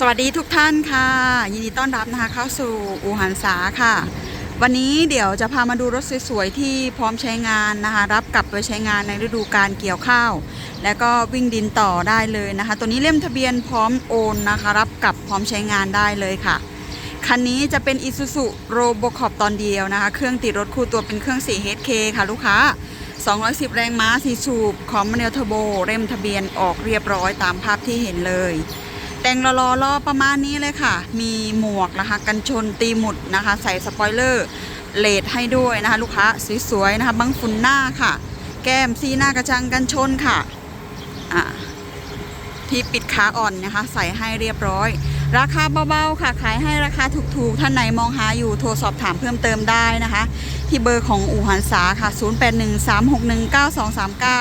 สวัสดีทุกท่านค่ะ ยินดีต้อนรับนะคะเข้าสู่อูหันษาค่ะ วันนี้เดี๋ยวจะพามาดูรถสวยๆที่พร้อมใช้งานนะคะ รับกลับไปใช้งานในฤดูการเกี่ยวข้าว แล้วก็วิ่งดินต่อได้เลยนะคะ ตัวนี้เล่มทะเบียนพร้อมโอนนะคะ รับกลับพร้อมใช้งานได้เลยค่ะคันนี้จะเป็น Isuzu Robocop ตอนเดียวนะคะ เครื่องติดรถคู่ตัวเป็นเครื่อง 4HK ค่ะลูกค้า 210 แรงม้าสีสูบของมาเนลเทอร์โบเล่มทะเบียนออกเรียบร้อยตามภาพที่เห็นเลย แต่งรอๆรอประมาณนี้เลยค่ะ มีหมวกนะคะ กันชนตีหมุดนะคะ ใส่สปอยเลอร์เลดให้ด้วยนะคะ ลูกค้าสวยๆนะคะบังฝุ่นหน้าค่ะ แก้มซีหน้ากระจังกันชนค่ะอ่าที่ปิดขาอ่อนนะคะ ใส่ให้เรียบร้อย ราคาเบาๆค่ะ ขายให้ราคาถูกๆ ท่านไหนมองหาอยู่โทรสอบถามเพิ่มเติมได้นะคะ ที่เบอร์ของอู่หันษาค่ะ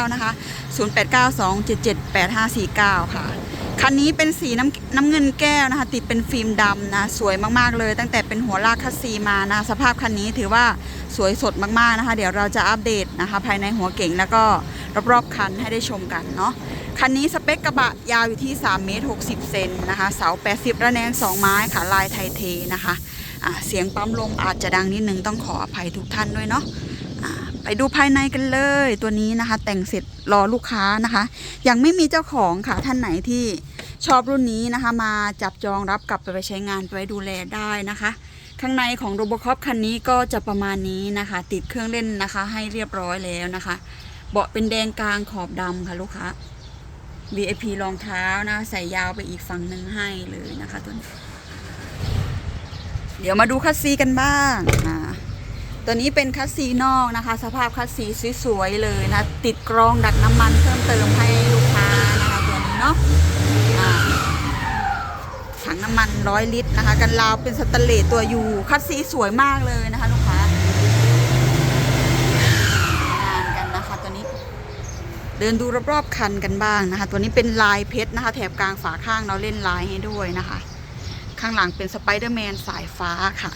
0813619239 นะคะ 0892778549 ค่ะ คันนี้เป็นสีน้ำน้ำเงินแก้วนะคะ ติดเป็นฟิล์มดำนะ สวยมากๆเลย ตั้งแต่เป็นหัวลากคัสซีมานะ สภาพคันนี้ถือว่าสวยสดมากๆนะคะ เดี๋ยวเราจะอัปเดตนะคะ ภายในหัวเก่งแล้วก็รอบๆคันให้ได้ชมกันเนาะคันนี้สเปคกระบะยาวอยู่ที่3เมตร60 เซนนะคะ เสา 80 ระแนง 2 ไม้ค่ะลายไทยเทนะคะอ่าเสียงปั๊มลมอาจจะดังนิดนึงต้องขออภัยทุกท่านด้วยเนาะ ไปดูภายในกันเลยตัวนี้นะคะ แต่งเสร็จรอลูกค้านะคะ ยังไม่มีเจ้าของค่ะท่านไหนที่ชอบรุ่นนี้นะคะ มาจับจองรับกลับไปไปใช้งานไปไว้ดูแลได้นะคะ ข้างในของโรบอคอปคันนี้ก็จะประมาณนี้นะคะ ติดเครื่องเล่นนะคะ ให้เรียบร้อยแล้วนะคะ เบาะเป็นแดงกลางขอบดำค่ะลูกค้า VIP รองเท้านะใส่ยาวไปอีกฝั่งหนึ่งให้เลยนะคะตัวนี้ เดี๋ยวมาดูคัสซีกันบ้างอ่า ตัวนี้เป็นคัสซีนอกนะคะ สภาพคัสซีสวยๆเลยนะ ติดกรองดักน้ำมันเพิ่มเติมให้ลูกค้านะคะตัวนี้เนาะถังน้ำมันร้อยลิตรนะคะ กันราวเป็นสแตนเลสตัวยูคัสซีสวยมากเลยนะคะลูกค้างานกันนะคะตัวนี้ เดินดูรอบๆคันกันบ้างนะคะ ตัวนี้เป็นลายเพชรนะคะ แถบกลางฝาข้างเราเล่นลายให้ด้วยนะคะ ข้างหลังเป็นสไปเดอร์แมนสายฟ้าค่ะ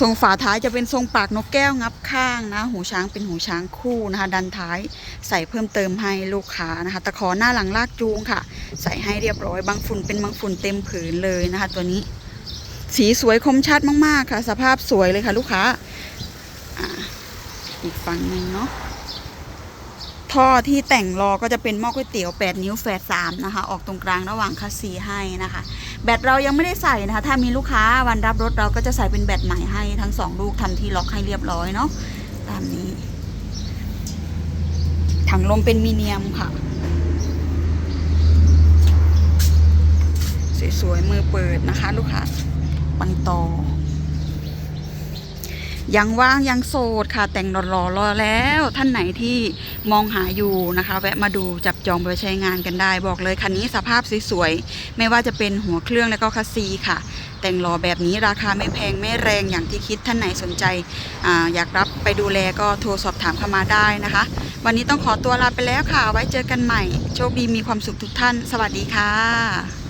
ทรงฝาท้ายจะเป็นทรงปากนกแก้วงับข้างนะ หูช้างเป็นหูช้างคู่นะคะ ดันท้ายใส่เพิ่มเติมให้ลูกค้านะคะ ตะขอหน้าหลังลากจูงค่ะ ใส่ให้เรียบร้อยบางฝุ่นเป็นบางฝุ่นเต็มผืนเลยนะคะ ตัวนี้ สีสวยคมชัดมากๆค่ะ สภาพสวยเลยค่ะ ลูกค้าออีกฝั่งหนึ่งเนาะ ท่อที่แต่งรอก็จะเป็นหม้อก๋วยเตี๋ยว 8 นิ้วแฝด3นะคะ ออกตรงกลางระหว่างคัสซีให้นะคะ แบตเรายังไม่ได้ใส่นะคะ ถ้ามีลูกค้าวันรับรถเราก็จะใส่เป็นแบตใหม่ให้ทั้งสองลูกทำที่ล็อกให้เรียบร้อยเนาะตามนี้ ถังลมเป็นมีเนียมค่ะ สวยๆมือเปิดนะคะ ลูกค้าปังตอ ยังว่างยังโสดค่ะ แต่งรอรอแล้วท่านไหนที่มองหาอยู่นะคะ แวะมาดูจับจองไปใช้งานกันได้ บอกเลยคันนี้สภาพสวยๆ ไม่ว่าจะเป็นหัวเครื่องแล้วก็คัสซีค่ะ แต่งรอแบบนี้ราคาไม่แพงไม่แรงอย่างที่คิดท่านไหนสนใจออยากรับไปดูแลก็โทรสอบถามเข้ามาได้นะคะ วันนี้ต้องขอตัวลาไปแล้วค่ะ ไว้เจอกันใหม่ โชคดีมีความสุขทุกท่าน สวัสดีค่ะ